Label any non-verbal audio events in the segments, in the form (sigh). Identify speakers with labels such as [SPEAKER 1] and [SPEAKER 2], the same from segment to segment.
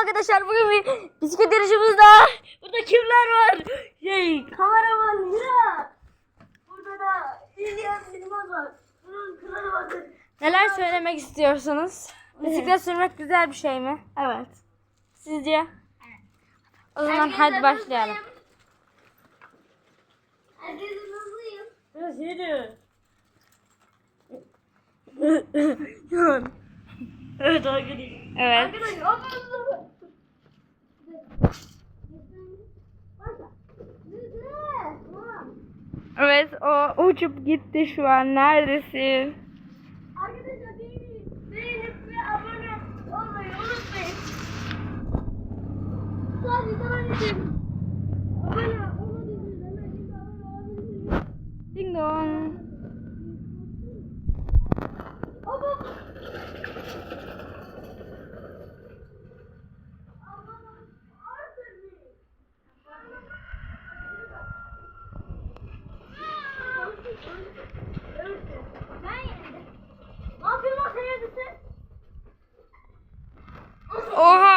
[SPEAKER 1] arkadaşlar bugün bir (gasps) bisiklet yarışımız da. Burada kimler var? Şey, kameraman Hira. Burada da İlyas Yılmaz var. Bunun kralı bakın.
[SPEAKER 2] Neler söylemek istiyorsunuz? Bisiklet sürmek güzel bir şey mi?
[SPEAKER 1] Evet.
[SPEAKER 2] Sizce? O zaman
[SPEAKER 1] Herkese
[SPEAKER 2] hadi başlayalım.
[SPEAKER 1] Herkese hızlıyım. Biraz yürü. (laughs) evet arkadaşlar.
[SPEAKER 2] Evet.
[SPEAKER 1] Arkadaşlar
[SPEAKER 2] uçup gitti şu an. Neredesin?
[SPEAKER 1] Arkadaşlar beğenip, beğenip ve abone olmayı unutmayın. Sadece abone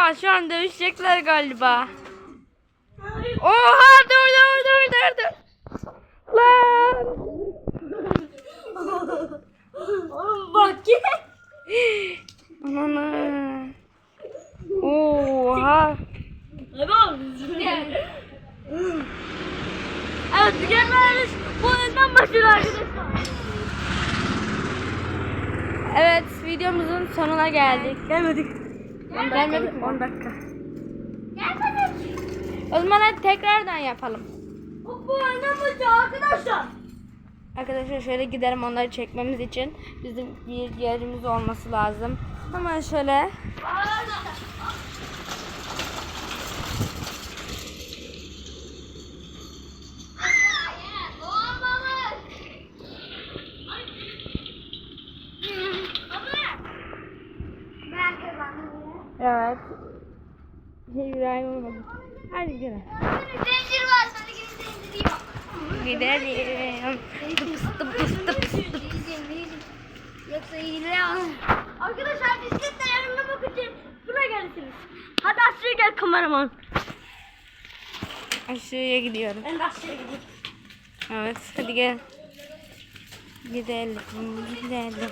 [SPEAKER 2] Oha şu an dövüşecekler galiba. Oha dur dur dur dur dur. Lan.
[SPEAKER 1] Oğlum bak.
[SPEAKER 2] Ananı. Oha.
[SPEAKER 1] Oğlum. Evet tükenmemiş. Bu önden başlıyor arkadaşlar.
[SPEAKER 2] Evet videomuzun sonuna geldik.
[SPEAKER 1] Gelmedik.
[SPEAKER 2] Gelmedik mi?
[SPEAKER 1] 10 dakika. Gelmedik.
[SPEAKER 2] O zaman hadi tekrardan yapalım.
[SPEAKER 1] Bu, başlıyor arkadaşlar.
[SPEAKER 2] Arkadaşlar şöyle gidelim onları çekmemiz için. Bizim bir yerimiz olması lazım. Hemen şöyle.
[SPEAKER 1] Ben
[SPEAKER 2] Evet. Şey İbrahim olmadı. Hadi gidelim.
[SPEAKER 1] Zincir var. Sana.
[SPEAKER 2] Gidelim. Tıpıs tıpıs tıpıs tıpıs.
[SPEAKER 1] Yoksa hile Arkadaşlar bisikletle yanına bakınca buna gelirsiniz. Hadi aşağıya gel kameraman.
[SPEAKER 2] Aşağıya gidiyorum.
[SPEAKER 1] Ben de aşağıya gideyim.
[SPEAKER 2] Evet hadi gel. Gidelim. Gidelim.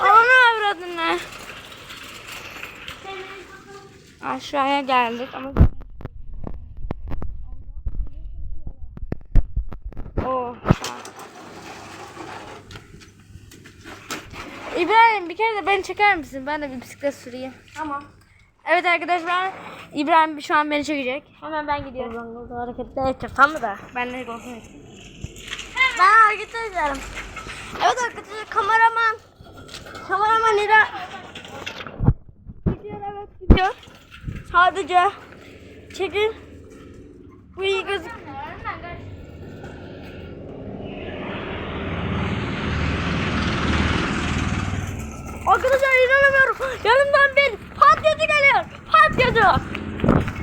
[SPEAKER 2] Onu avradını. Aşağıya geldik ama Oh. İbrahim bir kere de beni çeker misin? Ben de bir bisiklet süreyim.
[SPEAKER 1] Tamam.
[SPEAKER 2] Evet arkadaşlar İbrahim şu an beni çekecek. Hemen ben gidiyorum.
[SPEAKER 1] Ben burada hareketler edeceğim tamam da.
[SPEAKER 2] Ben de edeyim.
[SPEAKER 1] Ben hareket ederim. Evet arkadaşlar. Kameraman Sadece çekin. Bu iyi gözük. Arkadaşlar inanamıyorum. Yanımdan bir patyacı geliyor. Patyacı. Vuruyor.